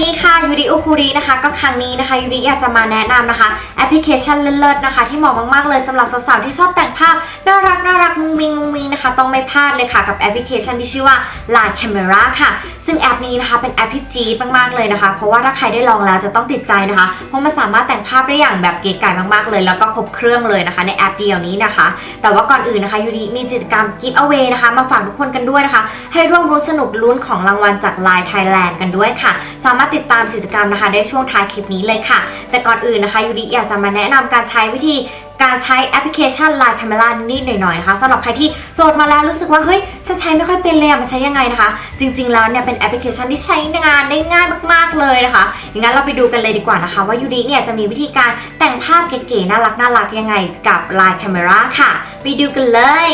ดีค่ะยูริอุคุรินะคะก็ครั้งนี้นะคะยูริอยากจะมาแนะนำนะคะแอปพลิเคชันเลิศๆนะคะ ที่เหมาะมากๆเลยสำหรับสาวๆที่ชอบแต่งภาพน่ารักน่ารักมุงมิงมุงมิงนะคะ ต้องไม่พลาดเลยค่ะกับแอปพลิเคชันที่ชื่อว่า Line Camera ค่ะ ซึ่งแอปนี้นะคะเป็นแอปที่จี๊ดมากๆเลยนะคะ เพราะว่าถ้าใครได้ลองแล้วจะต้องติดใจนะคะ เพราะมันสามารถแต่งภาพได้อย่างแบบเก๋ไก่มากๆเลย แล้วก็ครบเครื่องเลยนะคะ ในแอปเดียวนี้นะคะ แต่ว่าก่อนอื่นนะคะยูริมีกิจกรรม Give Away นะคะ มาฝากทุกคนกันด้วยนะคะ ให้ร่วมรุ้สนุกลุ้นของรางวัลจาก Line Thailand กันด้วยค่ะ สามารถติดตามกิจกรรมนะคะ ได้ช่วงท้ายคลิปนี้เลยค่ะ แต่ก่อนอื่นนะคะยูริอยากจะมาแนะนำการใช้วิธี การใช้แอปพลิเคชัน Line Camera นิดๆหน่อยๆนะคะสำหรับใครที่โหลดมาแล้วรู้สึกว่าเฮ้ยฉันใช้ไม่ค่อยเป็นเลยอะมันใช้ยังไงนะคะ จริง ๆ แล้วเนี่ยเป็นแอปพลิเคชันที่ใช้งานได้ง่ายมากๆเลยนะคะอย่างนั้นเราไปดูกันเลยดีกว่านะคะ ว่ายูริเนี่ยจะมีวิธีการแต่งภาพเก๋ๆน่ารักน่ารักยังไงกับ Line Camera ค่ะ ไปดูกันเลย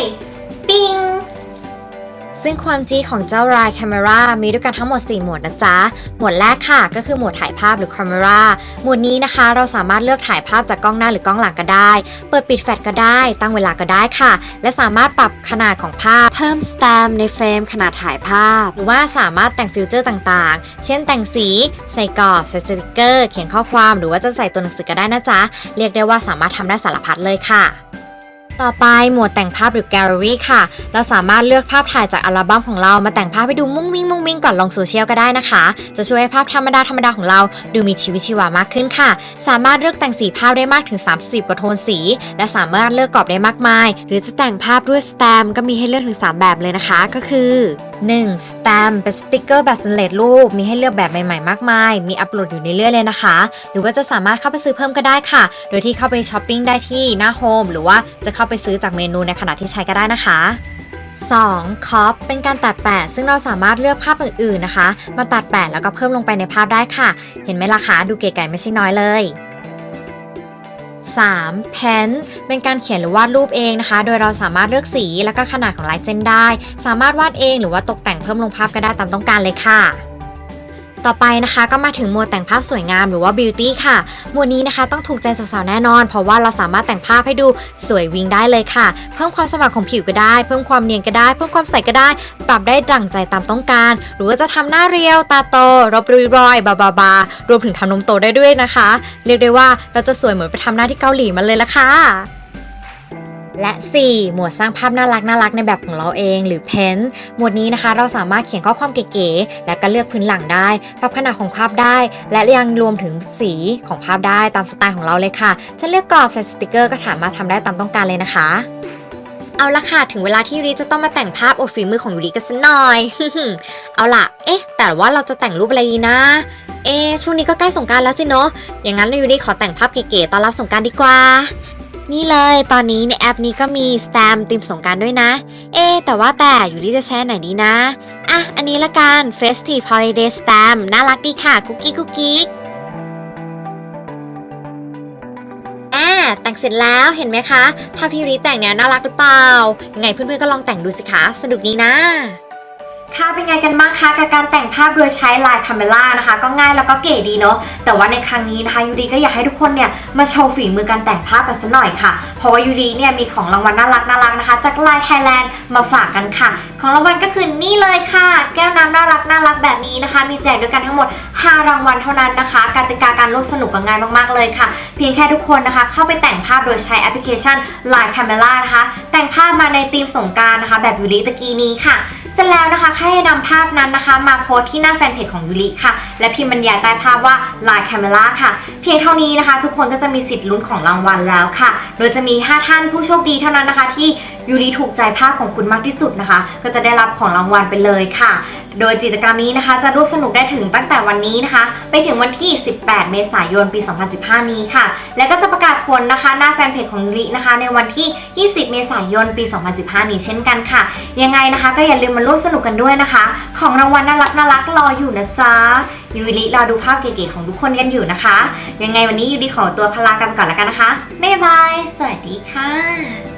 ปิ้ง ซึ่งความจีของเจ้า Line Camera มีด้วยกันทั้งหมด 4 หมวดนะจ๊ะ หมวดแรกค่ะ ก็คือหมวดถ่ายภาพหรือ Camera หมวดนี้นะคะ เราสามารถเลือกถ่ายภาพจากกล้องหน้าหรือกล้องหลังก็ได้ เปิดปิดแฟลชก็ได้ ตั้งเวลาก็ได้ค่ะ และสามารถปรับขนาดของภาพ เพิ่มสแตมในเฟรมขนาดถ่ายภาพ หรือว่าสามารถแต่งฟิลเจอร์ต่างๆ เช่นแต่งสี ใส่กรอบใส่สติกเกอร์ เขียนข้อความ หรือว่าจะใส่ตัวหนังสือก็ได้นะจ๊ะ เรียกได้ว่าสามารถทำได้สารพัดเลยค่ะ ต่อไปหมวดแต่งภาพหรือแกลเลอรี่ค่ะ เราสามารถเลือกภาพถ่ายจากอัลบั้มของเรามาแต่งภาพให้ดูมุ้งมิ้งมุ้งมิ้งก่อนลงโซเชียลก็ได้นะคะ จะช่วยให้ภาพธรรมดาธรรมดาของเราดูมีชีวิตชีวามากขึ้นค่ะ สามารถเลือกแต่งสีภาพได้มากถึง 30 กว่าโทนสี และสามารถเลือกกรอบได้มากมาย หรือจะแต่งภาพด้วยสแตมป์ก็มีให้เลือกถึง 3 แบบเลยนะคะ ก็คือ 1. สแตมเป็นสติกเกอร์แบบสำเร็จรูป มีให้เลือกแบบใหม่ๆ มากมาย มีอัปโหลดอยู่ในเรื่อยเลยนะคะ หรือว่าจะสามารถเข้าไปซื้อเพิ่มก็ได้ค่ะ โดยที่เข้าไปช้อปปิ้งได้ที่หน้าโฮมหรือว่าจะเข้าไปซื้อจากเมนูในขณะที่ใช้ก็ได้นะคะ 2. คอปเป็นการตัดแปะ ซึ่งเราสามารถเลือกภาพอื่นๆนะคะ มาตัดแปะแล้วก็เพิ่มลงไปในภาพได้ค่ะ เห็นไหมล่ะคะ ดูเก๋ไก่ไม่ใช่น้อยเลย 3. Pen เป็นการเขียนหรือวาดรูปเองนะคะ โดยเราสามารถเลือกสีและก็ขนาดของลายเส้นได้ สามารถวาดเองหรือว่าตกแต่งเพิ่มลงภาพก็ได้ตามต้องการเลยค่ะ ต่อไปนะคะก็มาถึงหมวดแต่งภาพสวยงามหรือว่า beauty ค่ะ หมวดนี้นะคะต้องถูกใจสาวๆแน่นอน เพราะว่าเราสามารถแต่งภาพให้ดูสวยวิงได้เลยค่ะ เพิ่มความสว่างของผิวก็ได้ เพิ่มความเนียนก็ได้ เพิ่มความใสก็ได้ ปรับได้ดั่งใจตามต้องการ หรือว่าจะทำหน้าเรียว ตาโตรบริรอยบาบาบารวมถึงทำนมโตได้ด้วยนะคะ เรียกได้ว่าเราจะสวยเหมือนไปทำหน้าที่เกาหลีมาเลยละค่ะ และ 4. หมวดสร้างภาพน่ารักน่ารักในแบบของเราเอง หรือเพนหมวดนี้นะคะเราสามารถเขียนข้อความเก๋ๆและก็เลือกพื้นหลังได้ปรับขนาดของภาพได้ และยังรวมถึงสีของภาพได้ตามสไตล์ของเราเลยค่ะจะเลือกกรอบใส่สติกเกอร์ก็สามารถทำได้ตามต้องการเลยนะคะเอาละค่ะถึงเวลาที่ยูริจะต้องมาแต่งภาพโอฝีมือของยูริกันสักหน่อย เอาล่ะ เอ๊ะ แต่ว่าเราจะแต่งรูปอะไรดีนะ เอ๊ช่วงนี้ก็ใกล้สงการแล้วสิเนาะอย่างนั้นยูริขอแต่งภาพเก๋ๆตอนรับสงการดีกว่า นี่เลยตอนนี้ในแอปนี้ก็มีสแตมป์ติมสงการด้วยนะ เอ๊แต่ว่าแต่อยู่ที่จะแชร์ไหนดีนะ อะ อันนี้ละกัน Festive Holiday Stamp น่ารักดีค่ะกุ๊กกิ๊กกุ๊กกิ๊กอ่าแต่งเสร็จแล้วเห็นไหมคะภาพที่ริแต่งเนี่ยน่ารักหรือเปล่ายังไงเพื่อนๆก็ลองแต่งดูสิคะ สนุกดีนะ ค่ะเป็นไงกันบ้างคะกับการแต่งภาพโดยใช้ Line Camera นะคะก็ง่ายแล้วก็เก๋ดีเนาะแต่ว่าในครั้งนี้นะคะยูริก็อยากให้ทุกคนเนี่ยมาโชว์ฝีมือการแต่งภาพกันสักหน่อยค่ะ เพราะว่ายูริเนี่ยมีของรางวัลน่ารักน่ารักนะคะ จาก Line Thailand มาฝากกันค่ะ ของรางวัลก็คือนี่เลยค่ะ แก้วน้ำน่ารักน่ารักแบบนี้นะคะ มีแจกด้วยกันทั้งหมด 5 รางวัลเท่านั้นนะคะกติกาการร่วมสนุกก็ง่ายมากๆเลยค่ะ เพียงแค่ทุกคนนะคะ เข้าไปแต่งภาพโดยใช้แอปพลิเคชัน Line Camera นะคะแต่งภาพมาในธีมสงการนะคะ แบบยูริตะกี้นี้ค่ะ ร็จแล้วนะคะแค่นำภาพนั้นนะคะ มาโพสที่หน้าแฟนเพจของยูริค่ะ และพิมพ์บรรยายใต้ภาพว่า Line Camera ค่ะ เพียงเท่านี้นะคะ ทุกคนก็จะมีสิทธิ์ลุ้นของรางวัลแล้วค่ะ โดยจะมี 5 ท่านผู้โชคดีเท่านั้นนะคะที่ยูริถูกใจภาพของคุณมากที่สุดนะคะ ก็จะได้รับของรางวัลไปเลยค่ะ โดยกิจกรรมนี้นะคะจะร่วมสนุกได้ถึงตั้งแต่วันนี้นะคะ ไปถึงวันที่ 18 เมษายนปี 2015 นี้ค่ะ และก็จะประกาศผลนะคะหน้าแฟนเพจของยูรินะคะ ในวันที่ 20 เมษายนปี 2015 นี้เช่นกันค่ะ ยังไงนะคะ ก็อย่าลืมมาร่วมสนุกกันด้วยนะคะ ของรางวัลน่ารักน่ารักรออยู่นะจ๊ะยูริรอดูภาพเก๋ๆของทุกคนกันอยู่นะคะ ยังไงวันนี้ยูริขอตัวคลากันก่อนแล้วกันนะคะบ๊ายบาย สวัสดีค่ะ